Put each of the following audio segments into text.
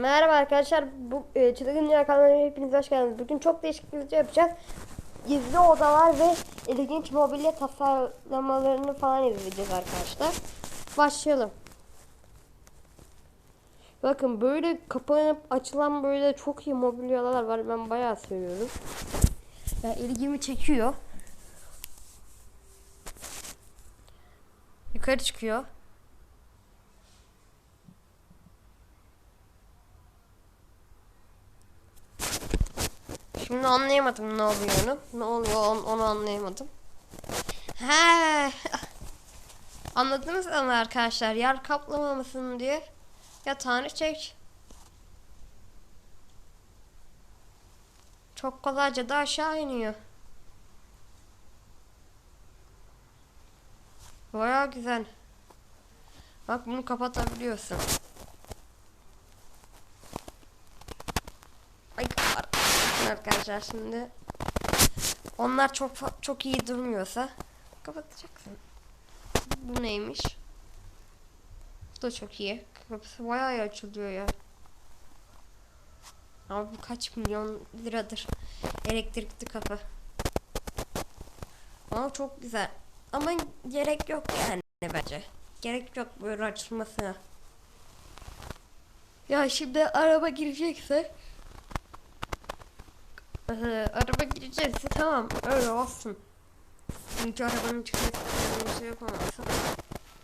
Merhaba arkadaşlar. Bu e, Çılgın Dünya kanalına hepiniz hoş geldiniz. Bugün çok değişik bir video yapacağız. Gizli odalar ve ilginç mobilya tasarlamalarını falan izleyeceğiz arkadaşlar. Başlayalım. Bakın böyle kapanıp açılan böyle çok iyi mobilyalar var. Ben bayağı seviyorum. Ya ilgimi çekiyor. Yukarı çıkıyor. Şimdi anlayamadım ne oluyor Ne oluyor onu, onu anlayamadım. He. Anladınız mı arkadaşlar? Yer kaplamamasın diye yatağını çek. Çok kolayca da aşağı iniyor. Baya güzel. Bak bunu kapatabiliyorsun. Arkadaşlar şimdi onlar çok çok iyi durmuyorsa kapatacaksın. Bu neymiş? Bu da çok iyi. Kapısı bayağı iyi açılıyor ya. Ama bu kaç milyon liradır. Elektrikli kapı. Ama çok güzel. Ama gerek yok yani bence. Gerek yok böyle açılmasına. Ya şimdi araba girecekse araba girecekse tamam öyle olsun. Çünkü arabanın çıkması bir şey yapamazsın.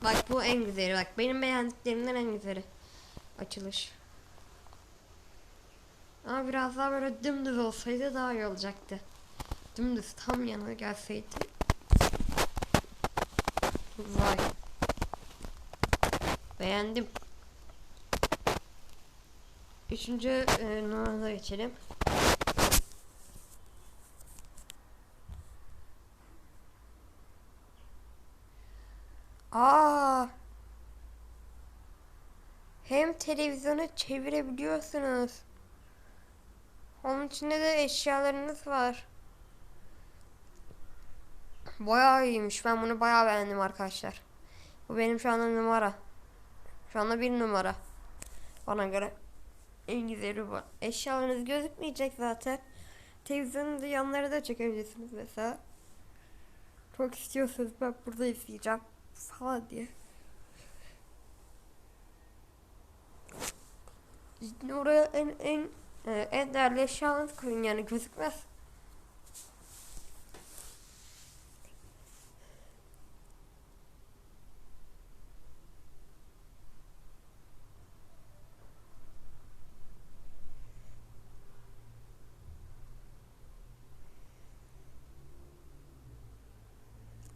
Bak bu en güzeli bak benim beğendiklerimden en güzeli. Açılış. Ama biraz daha böyle dümdüz olsaydı daha iyi olacaktı. Dümdüz tam yana gelseydi. Vay. Beğendim. Üçüncü e, numarada geçelim. Aa. Hem televizyonu çevirebiliyorsunuz. Onun içinde de eşyalarınız var. Bayağı iyiymiş. Ben bunu bayağı beğendim arkadaşlar. Bu benim şu anda numara. Şu anda bir numara. Bana göre en güzeli bu. Eşyalarınız gözükmeyecek zaten. Televizyonun da yanları da çekebilirsiniz mesela. Çok istiyorsanız ben burada izleyeceğim falan diye. İşte oraya en en e, en değerli eşyalarınızı koyun yani gözükmez.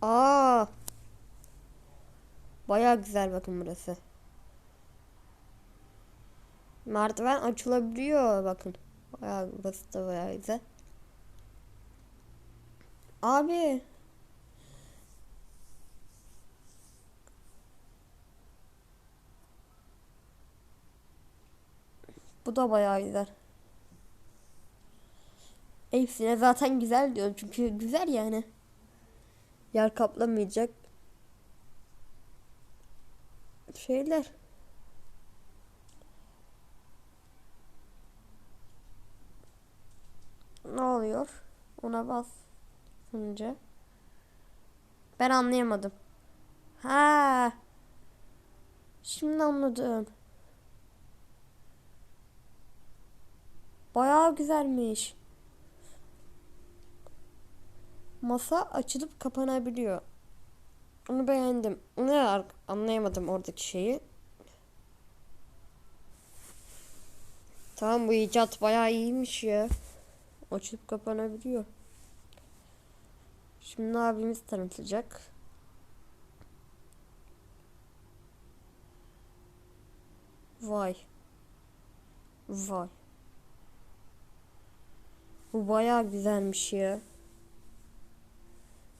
Aa. Baya güzel bakın burası. Merdiven açılabiliyor bakın. Baya burası da baya güzel. Abi. Bu da baya güzel. Hepsine zaten güzel diyorum çünkü güzel yani. Yer kaplamayacak şeyler. Ne oluyor? Ona basınca. Ben anlayamadım. Ha. Şimdi anladım. Bayağı güzelmiş. Masa açılıp kapanabiliyor. Onu beğendim. Ne anlayamadım oradaki şeyi. Tamam bu icat bayağı iyiymiş ya. Açılıp kapanabiliyor. Şimdi abimiz tanıtacak. Vay. Vay. Bu bayağı güzelmiş ya.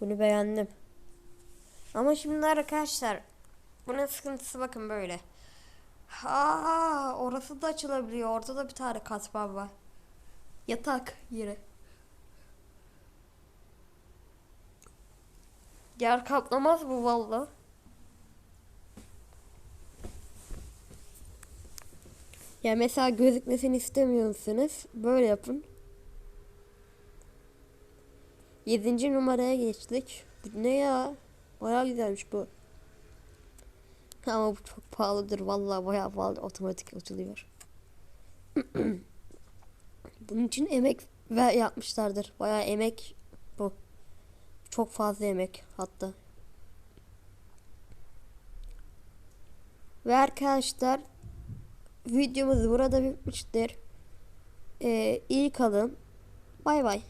Bunu beğendim. Ama şimdi arkadaşlar bunun sıkıntısı bakın böyle. Ha, orası da açılabiliyor. Orada da bir tane katman var. Yatak yeri. Yer kaplamaz bu valla. Ya mesela gözükmesini istemiyorsanız böyle yapın. 7. numaraya geçtik. Bu ne ya? Bayağı güzelmiş bu. Ama bu çok pahalıdır. Vallahi bayağı pahalı. Otomatik açılıyor. Bunun için emek ve yapmışlardır. Bayağı emek bu. Çok fazla emek hatta. Ve arkadaşlar videomuz burada bitmiştir. Ee, iyi kalın. Bay bay.